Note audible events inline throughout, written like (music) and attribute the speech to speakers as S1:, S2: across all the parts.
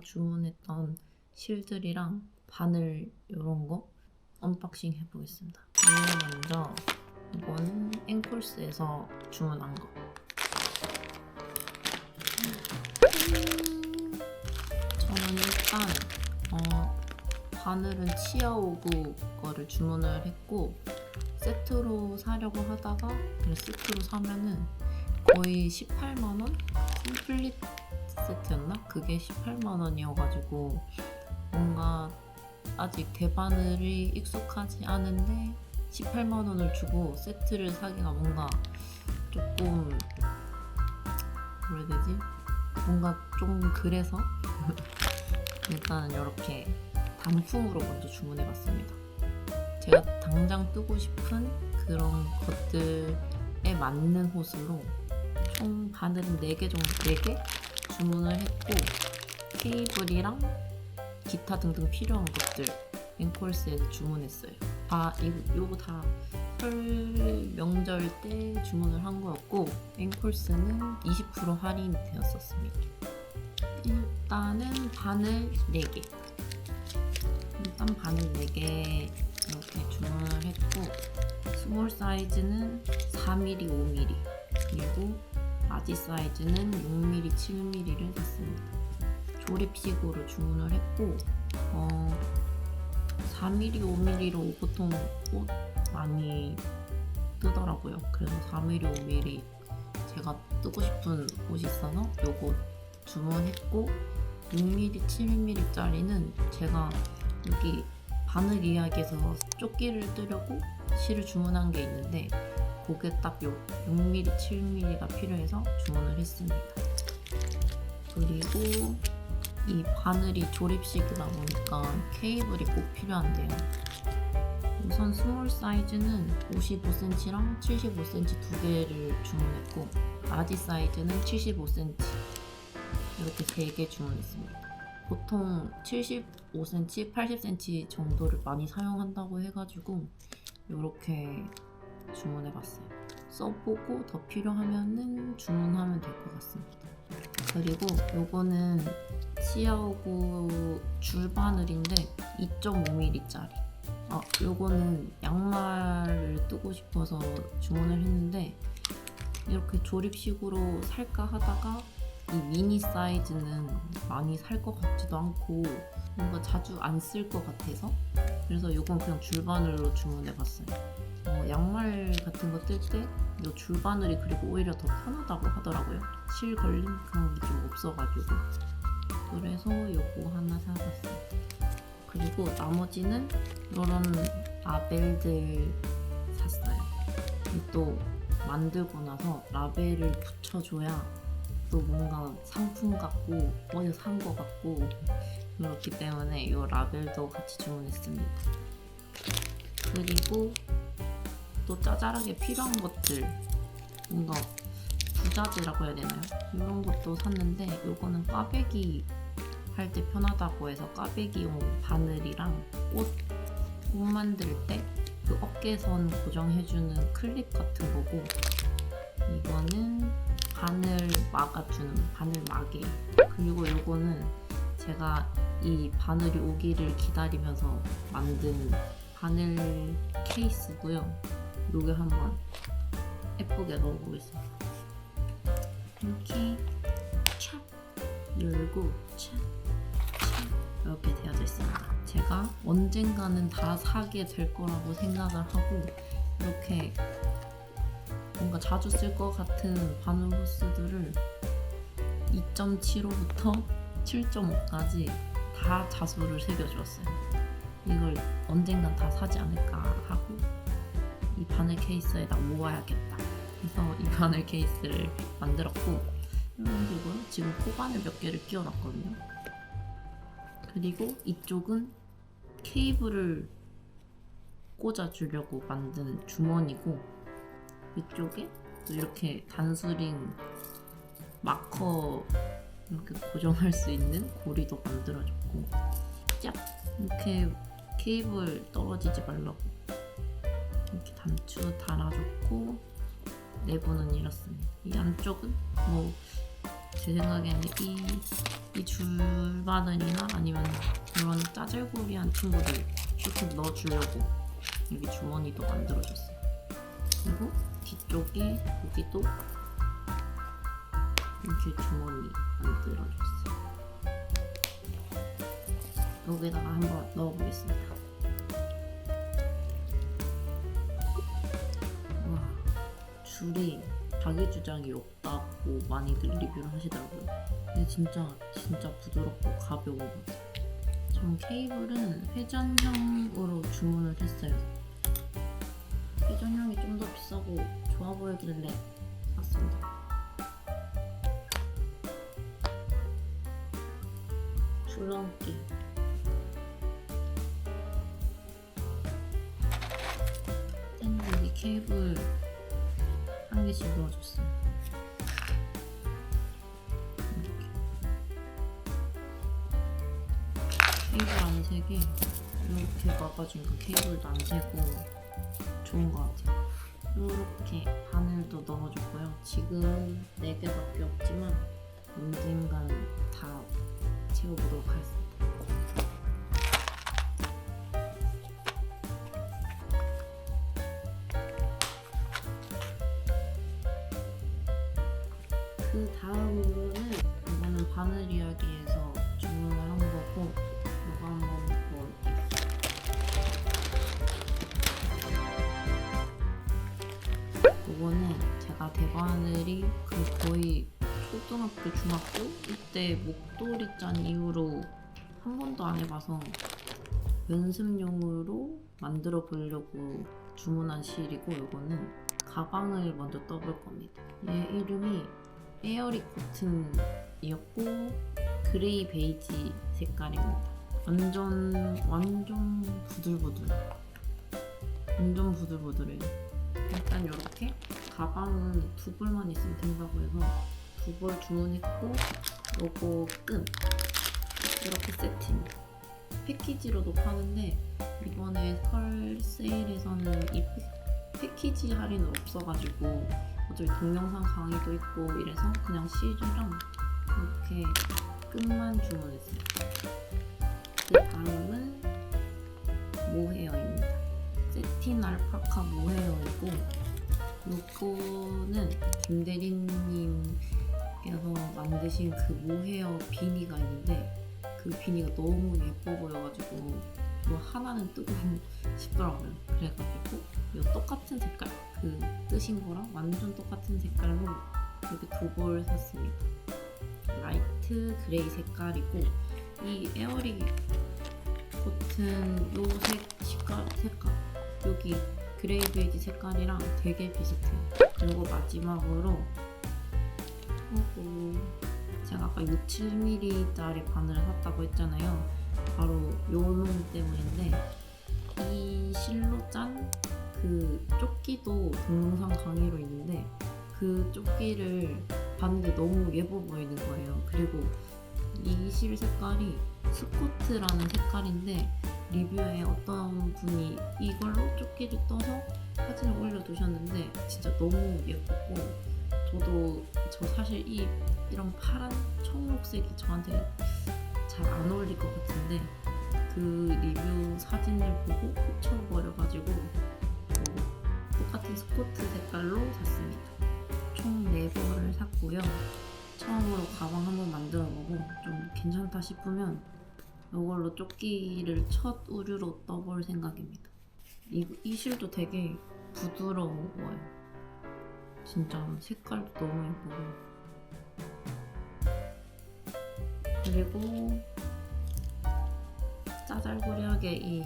S1: 주문했던 실들이랑 바늘 이런 거 언박싱 해보겠습니다. 먼저 이거는 앵콜스에서 주문한 거. 저는 일단 어, 바늘은 치아오구 거를 주문을 했고 세트로 사려고 하다가 세트로 사면은 거의 18만 원? 컴플릿 세트였나? 그게 18만 원이어가지고 뭔가 아직 대바늘이 익숙하지 않은데 18만 원을 주고 세트를 사기가 뭔가 조금 뭐라 해야 되지? 뭔가 좀 그래서 (laughs) 일단은 이렇게 단품으로 먼저 주문해봤습니다. 제가 당장 뜨고 싶은 그런 것들에 맞는 호스로 총 바늘은 4개 정도, 4개 주문을 했고 케이블이랑 기타 등등 필요한 것들 앵콜스에서 주문했어요. 다 이거 요거 다 설 명절 때 주문을 한 거였고 앵콜스는 20% 할인 되었었습니다. 일단은 바늘 4개. 일단 바늘 4개 이렇게 주문을 했고 스몰 사이즈는 4mm, 5mm 그리고 바지 사이즈는 6mm, 7mm를 샀습니다. 조립식으로 주문을 했고 어, 4mm, 5mm로 보통 옷 많이 뜨더라고요. 그래서 4mm, 5mm 제가 뜨고 싶은 옷이 있어서 요거 주문했고 6mm, 7mm짜리는 제가 여기 바늘 이야기에서 조끼를 뜨려고 실을 주문한 게 있는데 그게 딱 요 6mm, 7mm가 필요해서 주문을 했습니다. 그리고 이 바늘이 조립식이다 보니까 케이블이 꼭 필요한데요. 우선 스몰 사이즈는 55cm랑 75cm 두 개를 주문했고 라지 사이즈는 75cm 이렇게 세 개 주문했습니다. 보통 75cm, 80cm 정도를 많이 사용한다고 해가지고 이렇게 주문해봤어요. 써보고 더 필요하면은 주문하면 될 것 같습니다. 그리고 요거는 치아오구 줄바늘인데 2.5mm짜리. 아, 요거는 양말을 뜨고 싶어서 주문을 했는데 이렇게 조립식으로 살까 하다가 이 미니 사이즈는 많이 살 것 같지도 않고 뭔가 자주 안 쓸 것 같아서 그래서 이건 그냥 줄바늘로 주문해봤어요. 어, 양말 같은 거 뜰 때 이 줄바늘이 그리고 오히려 더 편하다고 하더라고요. 실 걸림 그런 게 좀 없어가지고 그래서 요거 하나 사봤어요. 그리고 나머지는 이런 라벨들 샀어요. 또 만들고 나서 라벨을 붙여줘야 또 뭔가 상품 같고 어디서 산 거 같고 그렇기 때문에 이 라벨도 같이 주문했습니다. 그리고 또 짜잘하게 필요한 것들 뭔가 부자재라고 해야 되나요? 이런 것도 샀는데 이거는 꽈배기 할 때 편하다고 해서 꽈배기용 바늘이랑 옷, 옷 만들 때 그 어깨선 고정해주는 클립 같은 거고 이거는 바늘 막아주는 바늘 마개 그리고 이거는 제가 이 바늘이 오기를 기다리면서 만든 바늘 케이스고요 요게 한번 예쁘게 넣어보겠습니다 이렇게 찹 열고 찹, 찹 이렇게 되어져 있습니다 제가 언젠가는 다 사게 될 거라고 생각을 하고 이렇게 뭔가 자주 쓸 것 같은 바늘 호스들을 2.75부터 7.5까지 다 자수를 새겨주었어요. 이걸 언젠간 다 사지 않을까 하고 이 바늘 케이스에다 모아야겠다. 그래서 이 바늘 케이스를 만들었고 그리고 지금 코바늘 몇 개를 끼워놨거든요. 그리고 이쪽은 케이블을 꽂아주려고 만든 주머니고 이쪽에 또 이렇게 단수링 마커 이렇게 고정할 수 있는 고리도 만들어줬고 짭 이렇게 케이블 떨어지지 말라고 이렇게 단추 달아줬고 내부는 이렇습니다. 이 안쪽은 뭐 제 생각에는 이, 이 줄바늘이나 아니면 이런 짜잘구리한 친구들 쭉 넣어주려고 여기 주머니도 만들어줬어요. 그리고 뒤쪽에 여기도 이렇게 주머니 만들어줬어요. 여기다가 한번 넣어보겠습니다. 줄이 자기 주장이 없다고 많이들 리뷰를 하시더라고요. 근데 진짜 진짜 부드럽고 가벼운 것 같아요. 전 케이블은 회전형으로 주문을 했어요. 회전형이 좀 더 비싸고 좋아 보이길래 샀습니다. 줄넘기 땡 여기 케이블 한 개씩 넣어줬어요. 이렇게. 케이블 안 세게 이렇게 막아주니까 케이블도 안 세고 좋은 것 같아요. 이렇게 바늘도 넣어줬고요. 지금 4개밖에 없지만 언젠간 다 채워보도록 하겠습니다. 이거는 제가 대바늘이 그 거의 초등학교, 중학교 이때 목도리 짠 이후로 한 번도 안 해봐서 연습용으로 만들어 보려고 주문한 실이고 이거는 가방을 먼저 떠볼 겁니다. 얘 이름이 에어리 코튼이었고 그레이 베이지 색깔입니다. 완전 완전 부들부들. 완전 부들부들해요. 일단 이렇게 가방은 두 벌만 있으면 된다고 해서 두 벌 주문했고 요거 끈 이렇게 세트입니다. 패키지로도 파는데 이번에 설 세일에서는 이 패- 패키지 할인은 없어가지고 어차피 동영상 강의도 있고 이래서 그냥 실이랑 이렇게 끈만 주문했어요. 그 다음은 모헤어입니다. 세틴 알파카 모헤어이고 요거는 김대리님께서 만드신 그 모헤어 비니가 있는데 그 비니가 너무 예뻐 보여가지고 뭐 하나는 뜨고 싶더라고요. 그래가지고 요 똑같은 색깔 그 뜨신 거랑 완전 똑같은 색깔로 이렇게 두 벌 샀습니다. 라이트 그레이 색깔이고 이 에어리 코튼 요색 색깔 색깔 여기 그레이 베이지 색깔이랑 되게 비슷해요. 그리고 마지막으로 하고 제가 아까 6, 7mm짜리 바늘을 샀다고 했잖아요. 바로 요놈 때문인데 이 실로 짠 그 조끼도 동영상 강의로 있는데 그 조끼를 봤는데 너무 예뻐 보이는 거예요. 그리고 이 실 색깔이 스코트라는 색깔인데 리뷰에 어떤 분이 이걸로 조끼를 떠서 사진을 올려두셨는데 진짜 너무 예뻤고 저도 저 사실 이 이런 파란 청록색이 저한테 잘 안 어울릴 것 같은데 그 리뷰 사진을 보고 꽂혀버려가지고 어, 똑같은 스코트 색깔로 샀습니다. 총 4벌을 샀고요. 처음으로 가방 한번 만들어보고 좀 괜찮다 싶으면 이걸로 조끼를 첫 우류로 떠볼 생각입니다. 이, 이 실도 되게 부드러워요. 진짜 색깔도 너무 예쁘고. 그리고 짜잘구리하게 이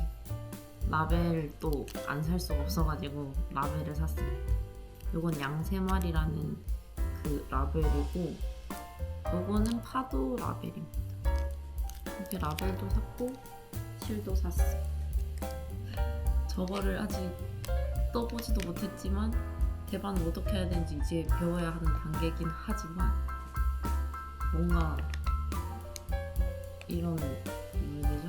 S1: 라벨 또 안 살 수가 없어가지고 라벨을 샀어요. 이건 양세말이라는 그 라벨이고 요거는 파도 라벨입니다. 이렇게 라벨도 샀고 실도 샀어. 저거를 아직 떠보지도 못했지만 대반을 어떻게 해야 되는지 이제 배워야 하는 단계긴 하지만 뭔가 이런 뭐라 해야 되죠?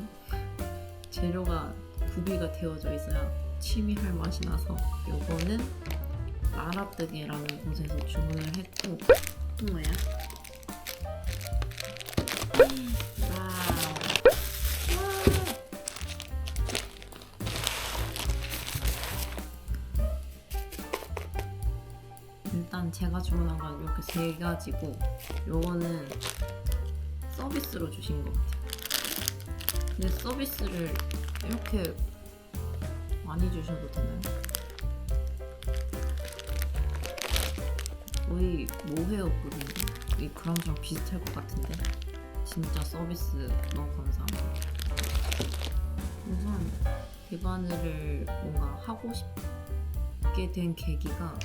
S1: 재료가 구비가 되어져 있어야 취미할 맛이 나서 요거는 나라뜨게라는 곳에서 주문을 했고 또 뭐야? 일단 제가 주문한 건 이렇게 세 가지고 요거는 서비스로 주신 것 같아요. 근데 서비스를 이렇게 많이 주셔도 되나요? 거의 모헤어급인데 이 그람저랑 비슷할 것 같은데 진짜 서비스 너무 감사합니다. 우선 대바늘을 뭔가 하고 싶게 된 계기가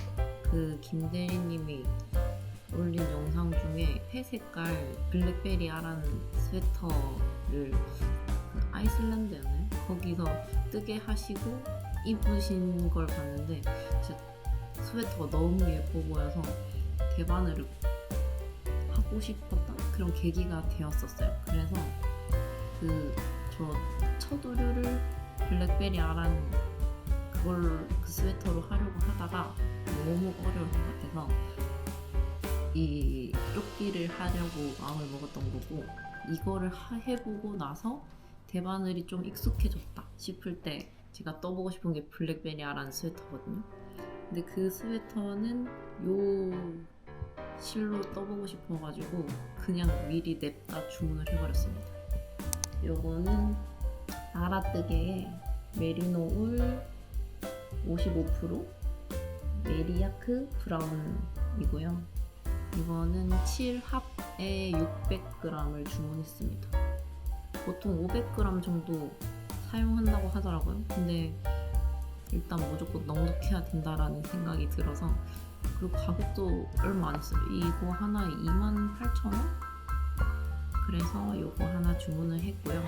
S1: 그 김대리님이 올린 영상 중에 회색깔 블랙베리 아란 스웨터를 그 아이슬란드였나요? 거기서 뜨게 하시고 입으신 걸 봤는데 진짜 스웨터가 너무 예뻐 보여서 대바늘을 하고 싶었던 그런 계기가 되었었어요. 그래서 그 저첫 의류를 블랙베리 아란 그걸 그 스웨터로 하려고 하다가 너무 어려울 것 같아서 이 조끼를 하려고 마음을 먹었던 거고 이거를 하- 해보고 나서 대바늘이 좀 익숙해졌다 싶을 때 제가 떠보고 싶은 게 블랙베리 아란 스웨터거든요. 근데 그 스웨터는 요 실로 떠보고 싶어가지고 그냥 미리 냅다 주문을 해버렸습니다. 요거는 알아뜨개의 메리노 울 55% 메리아크 브라운이고요. 이거는 7합에 600g을 주문했습니다. 보통 500g 정도 사용한다고 하더라고요. 근데 일단 무조건 넉넉해야 된다라는 생각이 들어서 그리고 가격도 얼마 안 했어요. 이거 하나에 28,000원? 그래서 요거 하나 주문을 했고요.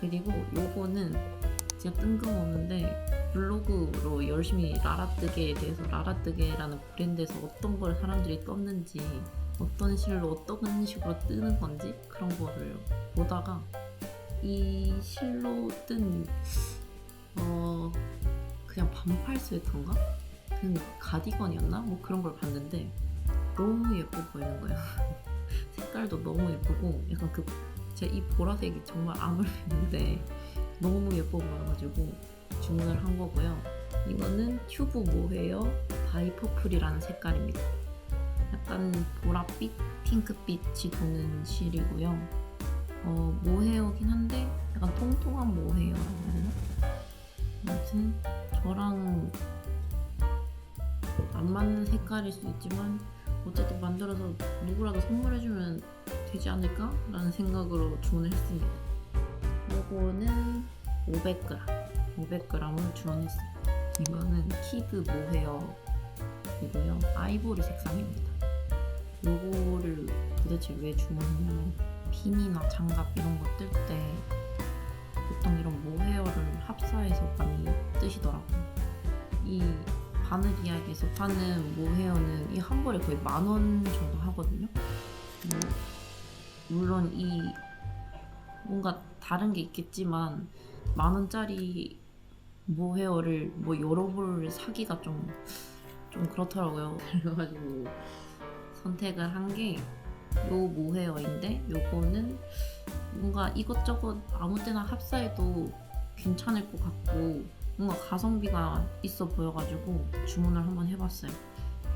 S1: 그리고 요거는 진짜 뜬금없는데 블로그로 열심히 라라뜨개에 대해서 라라뜨개라는 브랜드에서 어떤 걸 사람들이 떴는지 어떤 실로 어떤 식으로 뜨는 건지 그런 거를 보다가 이 실로 뜬 어, 그냥 반팔 스웨터인가? 그냥 가디건이었나? 뭐 그런 걸 봤는데 너무 예뻐 보이는 거야. (laughs) 색깔도 너무 예쁘고 약간 그 제가 이 보라색이 정말 안 어울리는데 너무 예뻐 보여가지고 주문을 한 거고요. 이거는 튜브 모헤어 바이 퍼플이라는 색깔입니다. 약간 보랏빛, 핑크빛이 도는 실이고요. 어, 모헤어긴 한데 약간 통통한 모헤어라고 해야 되나? 아무튼 저랑 안 맞는 색깔일 수 있지만 어쨌든 만들어서 누구라도 선물해주면 되지 않을까? 라는 생각으로 주문을 했습니다. 요거는 500g, 500g을 주문했어요. 이거는 키드 모헤어이고요. 아이보리 색상입니다. 요거를 도대체 왜 주문했냐면 핀이나 장갑 이런 거 뜰 때 보통 이런 모헤어를 합사해서 많이 뜨시더라고요. 이 바늘 이야기에서 파는 모헤어는 이 한 벌에 거의 만 원 정도 하거든요. 뭐, 물론 이 뭔가 다른 게 있겠지만 만 원짜리 모헤어를 뭐 여러 벌 사기가 좀 좀 그렇더라고요. (laughs) 그래가지고 선택을 한 게 요 모헤어인데 요거는 뭔가 이것저것 아무 때나 합사해도 괜찮을 것 같고 뭔가 가성비가 있어 보여가지고 주문을 한번 해봤어요.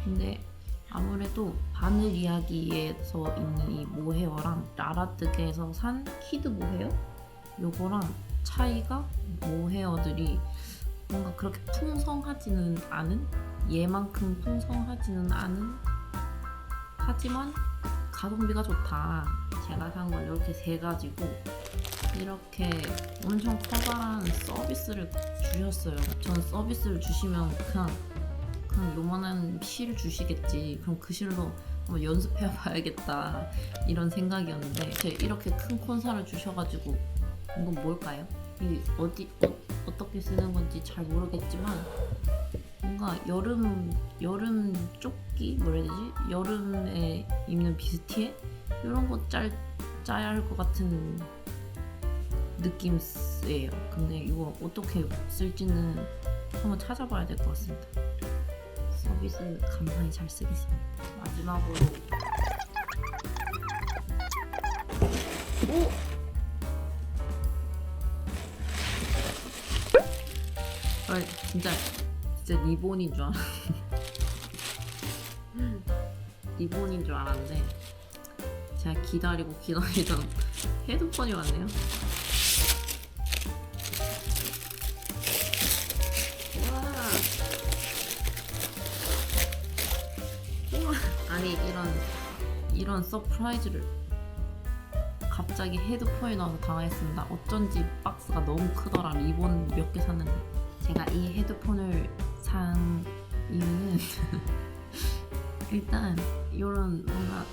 S1: 근데 아무래도 바늘 이야기에서 있는 이 모헤어랑 라라뜨게에서 산 키드 모헤어? 요거랑 차이가 모헤어들이 뭔가 그렇게 풍성하지는 않은? 얘만큼 풍성하지는 않은? 하지만 가성비가 좋다. 제가 산 건 이렇게 세 가지고 이렇게 엄청 커다란 서비스를 주셨어요. 전 서비스를 주시면 그냥 그냥 요만한 실 주시겠지. 그럼 그 실로 한번 연습해 봐야겠다. 이런 생각이었는데 이렇게 큰 콘사를 주셔가지고 이건 뭘까요? 이 어디 어, 어떻게 쓰는 건지 잘 모르겠지만 뭔가 여름 여름 조끼 뭐라 해야 되지? 여름에 입는 비스티에 이런 거 짤 짜야 할 것 같은 느낌이에요. 근데 이거 어떻게 쓸지는 한번 찾아봐야 될 것 같습니다. 서비스 감사히 잘 쓰겠습니다. 마지막으로 오! 아 진짜 진짜 리본인 줄 알아. (laughs) 리본인 줄 알았는데 제가 기다리고 기다리던 헤드폰이 왔네요. 우와. 우와. 아니 이런 이런 서프라이즈를 갑자기 헤드폰이 나와서 당했습니다. 어쩐지 박스가 너무 크더라. 리본 몇 개 샀는데. 제가 이 헤드폰을 산 이유는 (laughs) 일단 이런 뭔가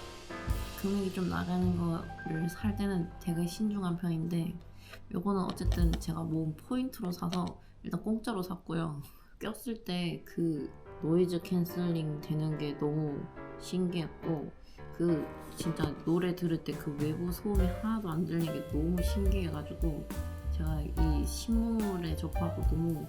S1: 금액이 좀 나가는 거를 살 때는 되게 신중한 편인데 요거는 어쨌든 제가 모은 포인트로 사서 일단 공짜로 샀고요. (laughs) 꼈을 때 그 노이즈 캔슬링 되는 게 너무 신기했고 그 진짜 노래 들을 때 그 외부 소음이 하나도 안 들리는 게 너무 신기해가지고 제가 이 신문에 접하고 너무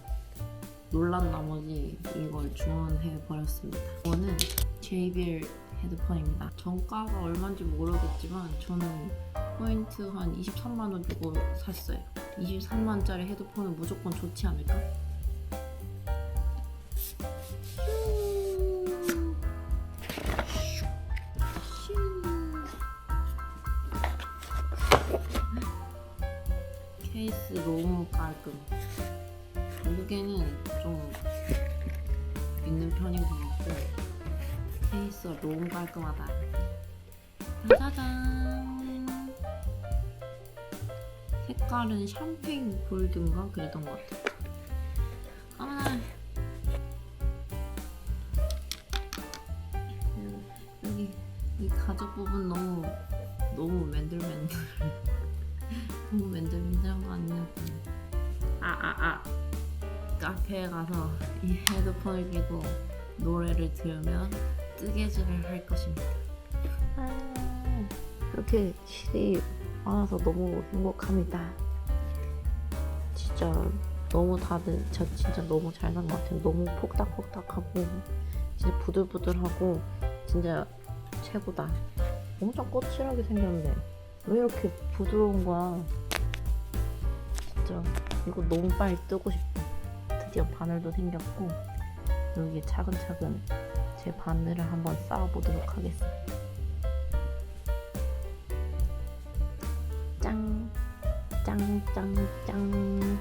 S1: 놀란 나머지 이걸 주문해 버렸습니다. 이거는 JBL 헤드폰입니다. 정가가 얼마인지 모르겠지만 저는 포인트 한 23만 원 주고 샀어요. 23만짜리 헤드폰은 무조건 좋지 않을까? 케이스 너무 깔끔. 편인 것 같고 케이스가 너무 깔끔하다. 짜잔. 색깔은 샴페인 골드인가 그랬던 것 같아. 아. 여기 이 가죽 부분 너무 너무 맨들맨들. (laughs) 너무 맨들맨들한 거 아니냐고. 아아 아. 카페에 가서 이 헤드폰을 끼고 노래를 들으면 뜨개질을 할 것입니다. 아, 이렇게 실이 많아서 너무 행복합니다. 진짜 너무 다들 저 진짜 너무 잘산것 같아요. 너무 폭닥폭닥하고 진짜 부들부들하고 진짜 최고다. 엄청 거칠하게 생겼는데 왜 이렇게 부드러운 거야? 진짜 이거 너무 빨리 뜨고 싶어. 드디어 바늘도 생겼고 여기에 차근차근 제 바늘을 한번 쌓아보도록 하겠습니다. 짱, 짱, 짱, 짱.